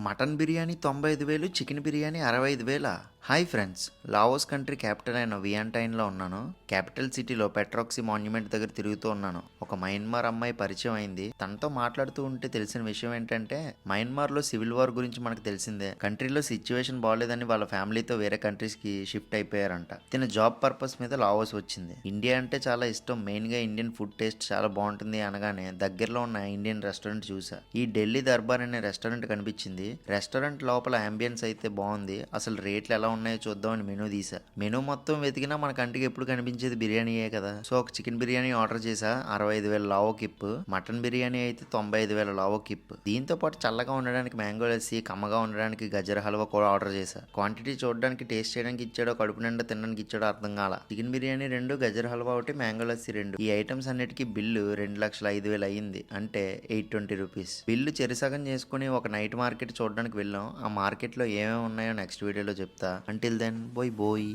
Mutton biryani తొంభై ఐదు వేలు చికెన్ బిర్యానీ అరవై ఐదు వేల. Hi friends Laos country capital అయిన వియాంటైన్లో ఉన్నాను. క్యాపిటల్ సిటీలో పెట్రాక్సీ మాన్యుమెంట్ దగ్గర తిరుగుతూ ఉన్నాను. ఒక మయన్మార్ అమ్మాయి పరిచయం అయింది. తనతో మాట్లాడుతూ ఉంటే తెలిసిన విషయం ఏంటంటే మయన్మార్లో సివిల్ వార్ గురించి మనకు తెలిసిందే. కంట్రీలో సిచ్యువేషన్ బాగాలేదని వాళ్ళ ఫ్యామిలీతో వేరే కంట్రీస్కి షిఫ్ట్ అయిపోయారంట. తిన జాబ్ పర్పస్ మీద లావోస్ వచ్చింది. ఇండియా అంటే చాలా ఇష్టం. మెయిన్గా ఇండియన్ ఫుడ్ టేస్ట్ చాలా బాగుంటుంది అనగానే దగ్గరలో ఉన్న ఇండియన్ రెస్టారెంట్ చూసా. ఈ ఢిల్లీ దర్బార్ అనే రెస్టారెంట్ కనిపించింది. రెస్టారెంట్ లోపల అంబియన్స్ అయితే బాగుంది. అసలు రేట్లు ఎలా ఉన్నాయో చూద్దామని మెనూ తీసా. మెనూ మొత్తం వెతికినా మన కంటికి ఎప్పుడు కనిపించేది బిర్యానీయే కదా. సో ఒక చికెన్ బిర్యానీ ఆర్డర్ చేసా. అరవై ఐదు వేల లావో కిప్ మటన్ బిర్యానీ అయితే తొంభై ఐదు వేల లావో కిప్ దీంతో పాటు చల్లగా ఉండడానికి మ్యాంగో లస్సీ కమ్మగా ఉండడానికి గజర హల్వా కూడా ఆర్డర్ చేశా క్వాంటిటీ చూడడానికి టేస్ట్ చేయడానికి ఇచ్చాడో కడుపు నిండా తినడానికి ఇచ్చాడో అర్థం కాల. చికెన్ బిర్యానీ రెండు గజర హల్వా ఒకటి మ్యాంగో లస్సీ రెండు. ఈ ఐటమ్స్ అన్నిటికీ బిల్లు రెండు లక్షల ఐదు వేలు అయ్యింది. అంటే ఎయిట్ ట్వంటీ రూపీస్ బిల్లు చెరిసగం చేసుకుని ఒక నైట్ మార్కెట్ మార్కెట్ చూడడానికి వెళ్ళాం. ఆ మార్కెట్లో ఏమేమి ఉన్నాయో నెక్స్ట్ వీడియోలో చెప్తా. అంటిల్ దెన్ బోయ్ బోయ్